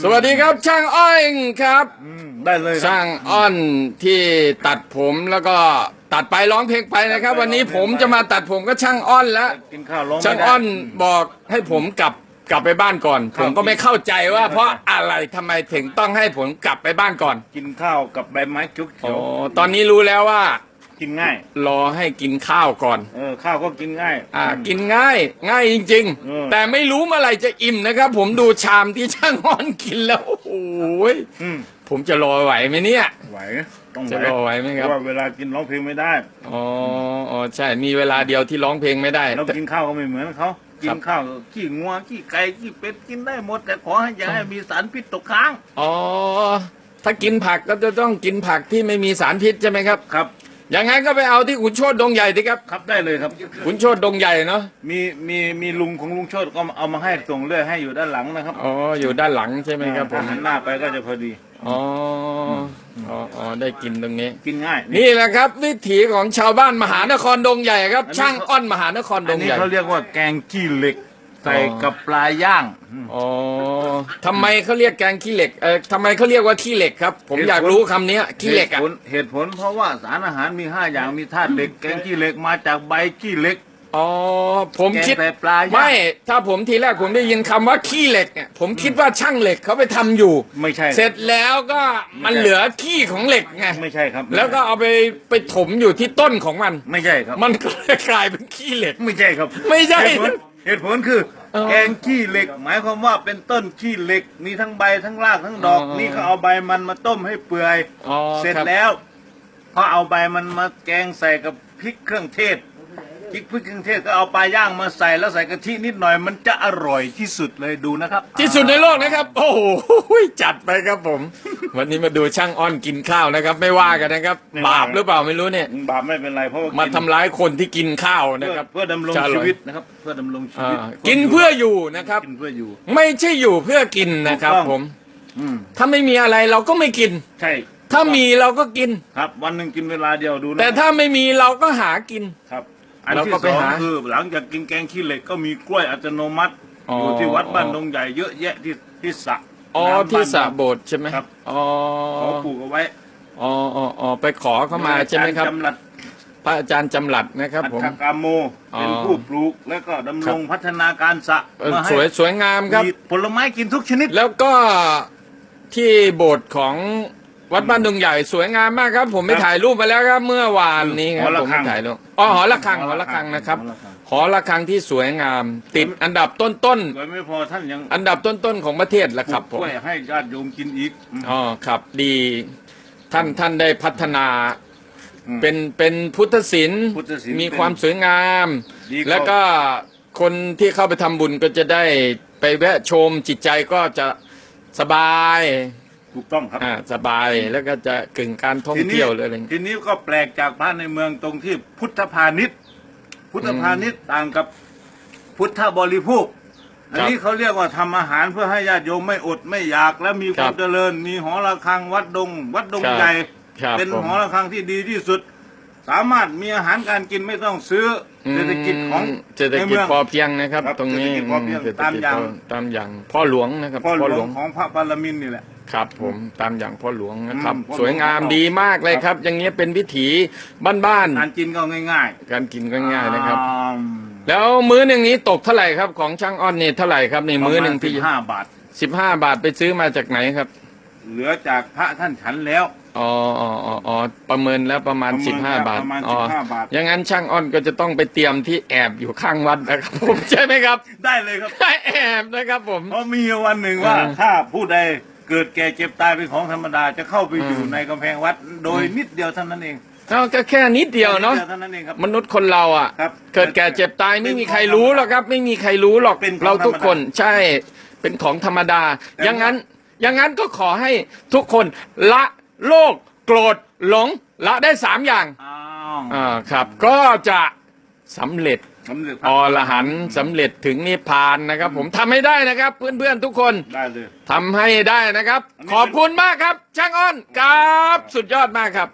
สวัสดีครับช่างอ้อยครับ อืมได้เลยครับ ช่างอ้อนที่ตัดผมแล้วก็ตัดไปร้องเพลงไปนะครับ วันนี้ผมจะมาตัดผมก็ช่างอ้อนแล้วกินข้าวร้องไม่ช่างได้อ้อนบอกให้ผมกลับกลับไปบ้านก่อนคผรับมก็ไม่เข้าใจว่า เพราะอะไรทำไมถึงต้องให้ผมกลับไปบ้านก่อนกินข้าวกับใบไม้จุกเขีโอ้ยวตอนนี้รู้แล้วว่า กินง่าย รอให้กินข้าวก่อน เออข้าวก็กินง่าย อ่า กินง่าย ง่ายจริง เออ ๆ แต่ไม่รู้เมื่อไหร่จะอิ่มนะครับ ผมดูชามที่ช่างอ้อนกินแล้วโอ้โหยอืมผมจะรอไหวไหมเนี่ย ไหวต้องจะไหวรอไหวไหมครับ เพราะว่าเวลากินร้องเพลงไม่ได้ อ๋ออ๋อใช่มีเวลาเดียวที่ร้องเพลงไม่ได้ เราแต่กินข้าวก็ไม่เหมือนเขา กิครันบข้าวขี้งัวขี้ไก่ขี้เป็ดกินได้หมด แต่ขอให้อย่าให้มีสารพิษตกค้าง อ๋อ ถ้ากินผักก็จะต้องกินผักที่ไม่มีสารพิษใช่ไหมครับ ครับ อย่างงั้นก็ไปเอาที่ขุนโชดดงใหญ่ดิครับ ครับได้เลยครับ ขุนโชดดงใหญ่เนาะ มีมีมีลุงของลุงโชดก็เอามาให้ส่งเรื่อยให้อยู่ด้านหลังนะครับอ๋อ อยู่ด้านหลังใช่ไหมครับผถ้ามหันหน้าไปก็จะพอดี อ๋ออ๋ออ๋อได้กินตรงนี้ กินง่ายนี่แหละครับ วิถีของชาวบ้านมหานครดงใหญ่ครับอันนี้ช่างอ้อนมหานครดอันงนี้ใหญ่ เขาเรียกว่าแกงขี้เหล็ก ใส่อ๋อกับปลาย่างอืมอ๋อทำไมเขาเรียกแกงขี้เหล็กเออทำไมเขาเรียกว่าขี้เหล็กครับ ผมเหตุผลอยากรู้คำนี้ขี้เหล็กอะตุผลเหตุผลเพราะว่าสารอาหารมีห้าอย่างมีธาตุเหล็ก แกงขี้เหล็กมาจากใบขี้เหล็กอ๋อผมแกงคิดใส่ปลาย่างไม่ถ้าผมทีแรกผมได้ยินคำว่าขี้เหล็กเนี่ยผมคิดว่าช่างเหล็กเขาไปทำอยู่ ไม่ใช่ เสร็จแล้วก็มันเหลือขี้ของเหล็กไงไม่ใช่ครับ แล้วก็เอาไปไปถมอยู่ที่ต้นของมัน ไม่ใช่ครับ มันก็เลยกลายเป็นขี้เหล็ก ไม่ใช่ครับ ไม่ใช่ เหตุผลเหตุผลคือเออแกงขี้เหล็ก หมายความว่าเป็นต้นขี้เหล็ก มีทั้งใบทั้งรากทั้งดอก อ๋อนี่เขาเอาใบมันมาต้มให้เปื่อย อ๋อเสร็จครับ แล้วพอเอาใบมันมาแกงใส่กับพริกเครื่องเทศ พริกพริกเครื่องเทศก็เอาปลาย่างมาใส่แล้วใส่กะทินิดหน่อยมันจะอร่อยที่สุดเลยดูนะครับที่สุดในโลกนะครับ โอ้โหจัดไปครับผม วันนี้มาดูช่างอ้อนกินข้าวนะครับ ไม่ว่ากันนะครับบาปหรือเปล่าไม่รู้เนี่ย บาปไม่เป็นไรเพราะว่ามากินทำร้ายคนที่กินข้าวนะเพื่อครับเพื่อดำรงจะอร่ชีอยวิตนะครับ เพื่อดำรงชีอ่าวิตกินเพื่ออยู่นะครับ กินเพื่ออยู่ ไม่ใช่อยู่เพื่อกินนะครับ ถูกต้อง ผม อืมถ้าไม่มีอะไรเราก็ไม่กิน ใช่ถ้ามีเราก็กิน ครับ วันหนึ่งกินเวลาเดียวดูนะแต่ถ้าไม่มีเราก็หากิน ครับ อันเราที่ก็สไปองหาคือหลังจากกินแกงขี้เหล็กก็มีกล้วยอัตโนมัติอ๋อออยู่ที่วัดบ้านดงใหญ่เยอะแยะที่ที่สระอ๋อน้ำที่สระบ้านโบสถ์ใช่ไหมครับอ๋อเขาปลูกเอาไว้อ๋ออ๋ออ๋อไปขอเข้ามาใช่ไหมครับจำหลัดพระอาจารย์จำหลัดนะครับอัผมฐกามโมอ๋อเป็นผู้ปลูกแล้วก็ดำรงพัฒนาการสระเออมาให้สวยสวยงามครับมีผลไม้กินทุกชนิด แล้วก็ที่โบสถ์ของ วัดบ้านดงใหญ่สวยงามมากครับ ผมไปครับถ่ายรูปมาแล้วครับเมื่อวานนี้คหรัอบระผมฆัไปงถ่ายรูปอ๋อหอระฆังหอระฆังนะครับหอระฆังหอระฆังที่สวยงาม ติดอันดับต้นสวยไม่พอท่านยังๆอันดับต้นๆของประเทศแหละปคลูรับกผกมล้วยให้ญาติโยมกินอีกอืม อ๋อครับดีท่านท่านได้พัฒนาอืมเป็นเป็นพุทธศิลป์พุทธศิลป์มีความสวยงาม ดีกว่าแล้วก็คนที่เข้าไปทำบุญก็จะได้ไปแวะชมจิตใจก็จะสบาย ถูกต้องครับอ่าสบายแล้วก็จะกึ่งการท่องทีนี้เที่ยวเลยอะไรอย่างทีเงี้ยนี้ก็แปลกจากพระในเมืองตรงที่พุทธพาณิชย์ พุทธพาณิชย์ต่างกับพุทธบริโภคอันนี้เขาเรียกว่าทำอาหารเพื่อให้ญาติโยมไม่อดไม่อยาก และมีความเจริญ มีหอระฆังวัดดง วัดดงใหญ่ครับเป็นผมหอระฆังที่ดีที่สุด สามารถมีอาหารการกินไม่ต้องซื้ออเศรษฐกิจของมเศรษฐในกิจเมืองพอเพียงนะครับครับตรงนี้เศรษฐกิจพอเพียงเศรษฐตามกิจอย่างพอตามอย่างพ่อหลวงนะครับพ่อหลวงของพระบารมินทร์นี่แหละ ครับผมตามอย่างพ่อหลวงนะครับ อืมพ่อหลวงสวยงามของเรา ดีมากเลยครับ อย่างเงี้ยเป็นวิถีบ้านการกินก็ง่ายๆการกินก็ง่ายนะครับ อ่าแล้วมื้อหนึ่งนี้ตกเท่าไหร่ครับของช่างอ้อนนี่เท่าไหร่ครับในมื้อหนึ่งที่ประมาณ15บาท สิบห้าบาทไปซื้อมาจากไหนครับเหลือจากพระท่านฉันแล้ว อ๋ออ๋ออ๋ออ๋อประเมินแล้วประมาณประเมิสินบห้าแล้วบาทประมาณอ๋อ15บาท อย่างนั้นช่างอ้อนก็จะต้องไปเตรียมที่แอบอยู่ข้างวัดนะครับผมใช่ไหมครับได้เลยครับแอบนะครับผม เพราะมีวันหนึ่งว่าเออถ้าผู้ใด เกิดแก่เจ็บตายเป็นของธรรมดาจะเข้าไปอยู่อืมในกำแพงวัด โดยนิดเดียวเท่านั้นเองเราก็แค่นิดเดียวเนาะดเท่านั้นเองครับ มนุษย์คนเราอะ ครับเกิดแก่เจ็บตายไม่มีใครรู้หรอกครับ ไม่มีใครรู้หรอกเป็นของเราทุกคนธรรมดา ใช่เป็นของธรรมดาแต่อย่างนั้น อย่างนั้นก็ขอให้ทุกคนละโลกโกรธหลงละได้สามอย่างอ้าว อ่าครับ ก็จะสำเร็จ สำเร็จอรหันต์สำเร็จถึงนิพพานนะครับ ผมทำให้ได้นะครับ เพื่อนๆทุกคนได้เลย ทำให้ได้นะครับอันนี้ขอบคุณมากครับ ช่างอ้อนครับสุดยอดมากครับ